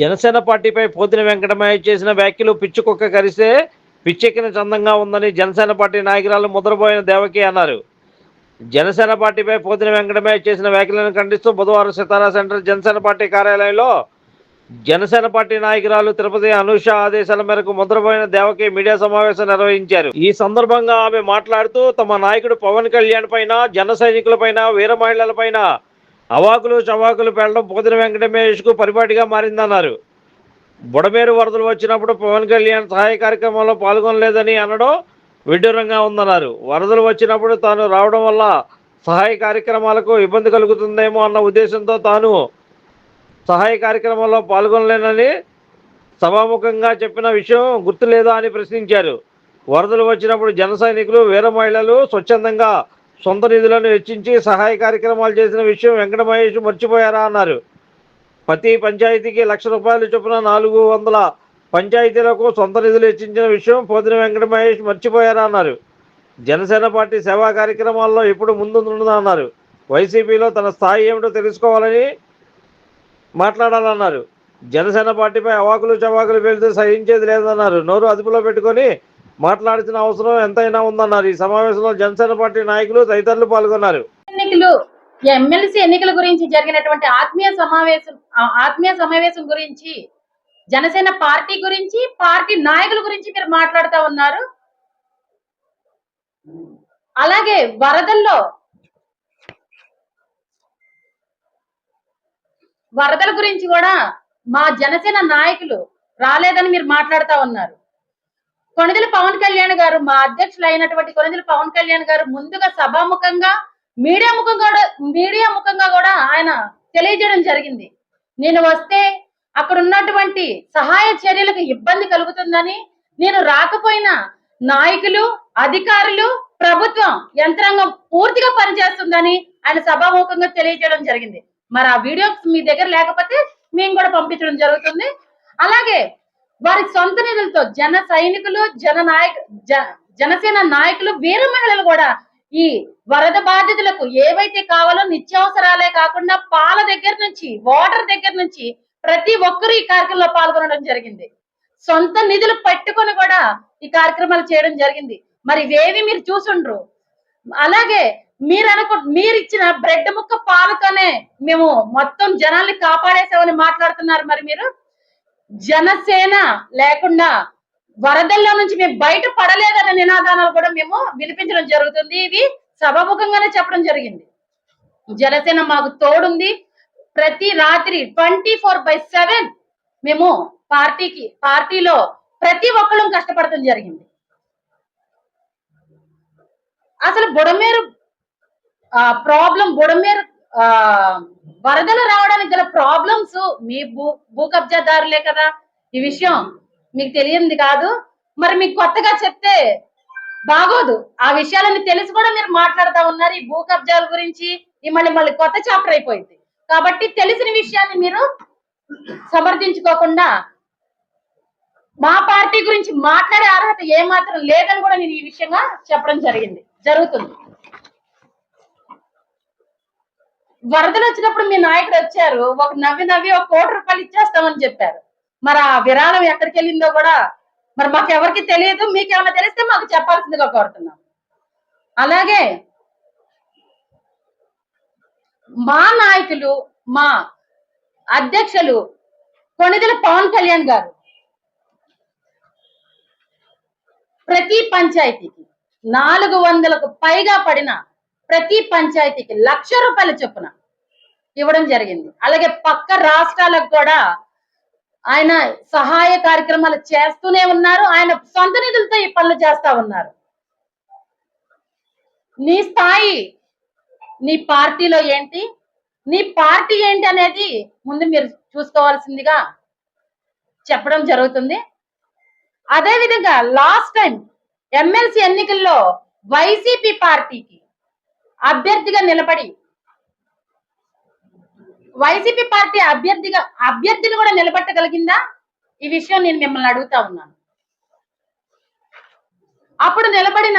జనసేన పార్టీపై పోతిన వెంకటమయ్య చేసిన వ్యాఖ్యలు పిచ్చుకుక్క కరిస్తే పిచ్చెక్కిన చందంగా ఉందని జనసేన పార్టీ నాయకురాలు ముద్రపోయిన దేవకి అన్నారు. జనసేన పార్టీపై పోతిన వెంకటమయ్య చేసిన వ్యాఖ్యలను ఖండిస్తూ బుధవారం సితారా సెంటర్ జనసేన పార్టీ కార్యాలయంలో జనసేన పార్టీ నాయకురాలు తిరుపతి అనూష ఆదేశాల మేరకు ముద్రపోయిన దేవకి మీడియా సమావేశం నిర్వహించారు. ఈ సందర్భంగా ఆమె మాట్లాడుతూ తమ నాయకుడు పవన్ కళ్యాణ్ పైన జన సైనికులపైన వీర మహిళలపైన అవాకులు చవాకులు పెట్టడం పోతిన వెంకటమేష్కు పరిపాటిగా మారిందన్నారు. బుడమేరు వరదలు వచ్చినప్పుడు పవన్ కళ్యాణ్ సహాయ కార్యక్రమంలో పాల్గొనలేదని అనడం విడ్డూరంగా ఉందన్నారు. వరదలు వచ్చినప్పుడు తాను రావడం వల్ల సహాయ కార్యక్రమాలకు ఇబ్బంది కలుగుతుందేమో అన్న ఉద్దేశంతో తాను సహాయ కార్యక్రమంలో పాల్గొనలేనని సభాముఖంగా చెప్పిన విషయం గుర్తులేదా అని ప్రశ్నించారు. వరదలు వచ్చినప్పుడు జన సైనికులు వీర మహిళలు స్వచ్ఛందంగా సొంత నిధులను వెచ్చించి సహాయ కార్యక్రమాలు చేసిన విషయం వెంకట మహేష్ మర్చిపోయారా అన్నారు. ప్రతి పంచాయతీకి లక్ష రూపాయలు చొప్పున నాలుగు వందల పంచాయతీలకు సొంత నిధులు వెచ్చించిన విషయం పోతిన వెంకట మహేష్ మర్చిపోయారా అన్నారు. జనసేన పార్టీ సేవా కార్యక్రమాల్లో ఎప్పుడు ముందుందన్నారు వైసీపీలో తన స్థాయి ఏమిటో తెలుసుకోవాలని మాట్లాడాలన్నారు జనసేన పార్టీపై అవాకులు చవాకులు వెళ్తే సహించేది లేదన్నారు నోరు అదుపులో పెట్టుకొని మాట్లాడిన అవసరం ఎంతైనా ఉందన్నారు. ఈ సమావేశంలో జనసేన పార్టీ నాయకులు తదితరులు పాల్గొన్నారు. ఎన్నికలు ఎమ్మెల్సీ ఎన్నికల గురించి జరిగినటువంటి ఆత్మీయ సమావేశం ఆత్మీయ సమావేశం గురించి జనసేన పార్టీ గురించి పార్టీ నాయకుల గురించి మీరు మాట్లాడుతూ ఉన్నారు. అలాగే వరదల్లో వరదల గురించి కూడా మా జనసేన నాయకులు రాలేదని మీరు మాట్లాడుతూ ఉన్నారు. కొణిదెల పవన్ కళ్యాణ్ గారు మా అధ్యక్షులు అయినటువంటి కొణిదెల పవన్ కళ్యాణ్ గారు ముందుగా సభాముఖంగా మీడియా ముఖంగా కూడా మీడియా ముఖంగా కూడా ఆయన తెలియజేయడం జరిగింది. నేను వస్తే అక్కడ ఉన్నటువంటి సహాయ చర్యలకు ఇబ్బంది కలుగుతుందని నేను రాకపోయినా నాయకులు అధికారులు ప్రభుత్వం యంత్రాంగం పూర్తిగా పనిచేస్తుందని ఆయన సభాముఖంగా తెలియజేయడం జరిగింది. మరి ఆ వీడియోస్ మీ దగ్గర లేకపోతే మేము కూడా పంపించడం జరుగుతుంది. అలాగే వారి సొంత నిధులతో జన సైనికులు జన నాయక జనసేన నాయకులు వీర మహిళలు కూడా ఈ వరద బాధితులకు ఏవైతే కావాలో నిత్యావసరాలే కాకుండా పాల దగ్గర నుంచి వాటర్ దగ్గర నుంచి ప్రతి ఒక్కరు ఈ కార్యక్రమంలో పాల్గొనడం జరిగింది. సొంత నిధులు పట్టుకొని కూడా ఈ కార్యక్రమాలు చేయడం జరిగింది. మరి ఇవేవి మీరు చూసుండ్రు? అలాగే మీరు అనుకు మీరు ఇచ్చిన బ్రెడ్ ముక్క పాలతోనే మేము మొత్తం జనాల్ని కాపాడేసామని మాట్లాడుతున్నారు మరి మీరు? జనసేన లేకుండా వరదల్లో నుంచి మేము బయట పడలేదన్న నినాదాలు కూడా మేము వినిపించడం జరుగుతుంది. ఇవి సభాముఖంగానే చెప్పడం జరిగింది. జనసేన మాకు తోడుంది. ప్రతి రాత్రి ట్వంటీ ఫోర్ బై సెవెన్ మేము పార్టీకి పార్టీలో ప్రతి ఒక్కళ్ళం కష్టపడటం జరిగింది. అసలు బుడమేరు ప్రాబ్లం బుడమేరు వరదలు రావడానికి గల ప్రాబ్లమ్స్ మీ భూ భూ కబ్జాదారులే కదా. ఈ విషయం మీకు తెలియంది కాదు. మరి మీకు కొత్తగా చెప్తే బాగోదు. ఆ విషయాలన్నీ తెలిసి కూడా మీరు మాట్లాడుతూ ఉన్నారు. ఈ భూ కబ్జాల గురించి ఈ మళ్ళీ మళ్ళీ కొత్త చాప్టర్ అయిపోయింది. కాబట్టి తెలిసిన విషయాన్ని మీరు సమర్థించుకోకుండా మా పార్టీ గురించి మాట్లాడే అర్హత ఏమాత్రం లేదని కూడా నేను ఈ విషయంగా చెప్పడం జరిగింది. జరుగుతుంది. వరదలు వచ్చినప్పుడు మీ నాయకుడు వచ్చారు ఒక నవ్వి నవ్వి ఒక కోటి రూపాయలు ఇచ్చేస్తామని చెప్పారు. మరి ఆ విరాళం ఎక్కడికి వెళ్ళిందో కూడా మరి మాకు ఎవరికి తెలియదు మీకు ఏమైనా తెలిస్తే మాకు చెప్పాల్సిందిగా కోరుతున్నాం. అలాగే మా నాయకులు మా అధ్యక్షులు కొణిదెల పవన్ కళ్యాణ్ గారు ప్రతి పంచాయతీకి నాలుగు వందలకు పైగా పడిన ప్రతి పంచాయతీకి లక్ష రూపాయల చొప్పున ఇవ్వడం జరిగింది. అలాగే పక్క రాష్ట్రాలకు కూడా ఆయన సహాయ కార్యక్రమాలు చేస్తూనే ఉన్నారు. ఆయన సొంత నిధులతో ఈ పనులు చేస్తా ఉన్నారు. నీ స్థాయి నీ పార్టీలో ఏంటి నీ పార్టీ ఏంటి అనేది ముందు మీరు చూసుకోవాల్సిందిగా చెప్పడం జరుగుతుంది. అదేవిధంగా లాస్ట్ టైం ఎమ్మెల్సీ ఎన్నికల్లో వైసీపీ పార్టీకి అభ్యర్థిగా నిలబడి వైసీపీ పార్టీ అభ్యర్థిగా అభ్యర్థిని కూడా నిలబెట్టగలిగిందా? ఈ విషయం నేను మిమ్మల్ని అడుగుతా ఉన్నాను. అప్పుడు నిలబడిన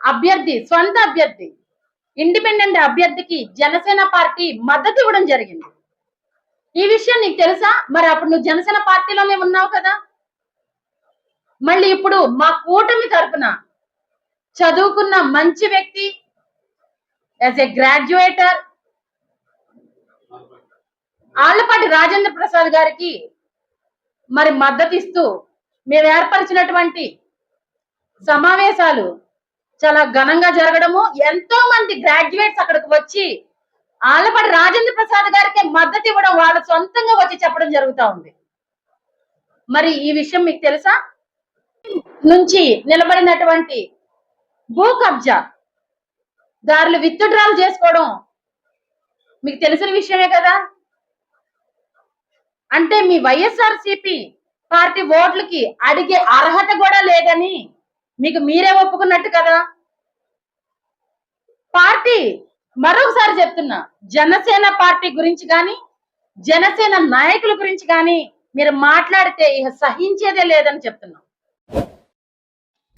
అభ్యర్థి సొంత అభ్యర్థి ఇండిపెండెంట్ అభ్యర్థికి జనసేన పార్టీ మద్దతు ఇవ్వడం జరిగింది. ఈ విషయం నీకు తెలుసా? మరి అప్పుడు నువ్వు జనసేన పార్టీలోనే ఉన్నావు కదా? మళ్ళీ ఇప్పుడు మా కూటమి తరఫున చదువుకున్న మంచి వ్యక్తి as a graduator Allapati Rajendra Prasad గారికి మరి మద్దతు ఇస్తూ మేము ఏర్పరిచినటువంటి సమావేశాలు చాలా ఘనంగా జరగడము. ఎంతో మంది గ్రాడ్యుయేట్స్ అక్కడికి వచ్చి ఆలపాటి రాజేంద్ర ప్రసాద్ గారికి మద్దతు ఇవ్వడం వాళ్ళ సొంతంగా వచ్చి చెప్పడం జరుగుతూ ఉంది. మరి ఈ విషయం మీకు తెలుసా? నుంచి నిలబడినటువంటి భూ కబ్జా దారులు విత్డ్రాలు చేసుకోవడం మీకు తెలిసిన విషయమే కదా? అంటే మీ వైఎస్ఆర్ పార్టీ ఓట్లకి అడిగే అర్హత కూడా లేదని మీకు మీరే ఒప్పుకున్నట్టు కదా? పార్టీ మరొకసారి చెప్తున్నా జనసేన పార్టీ గురించి కానీ జనసేన నాయకుల గురించి కానీ మీరు మాట్లాడితే ఇక సహించేదే లేదని చెప్తున్నా.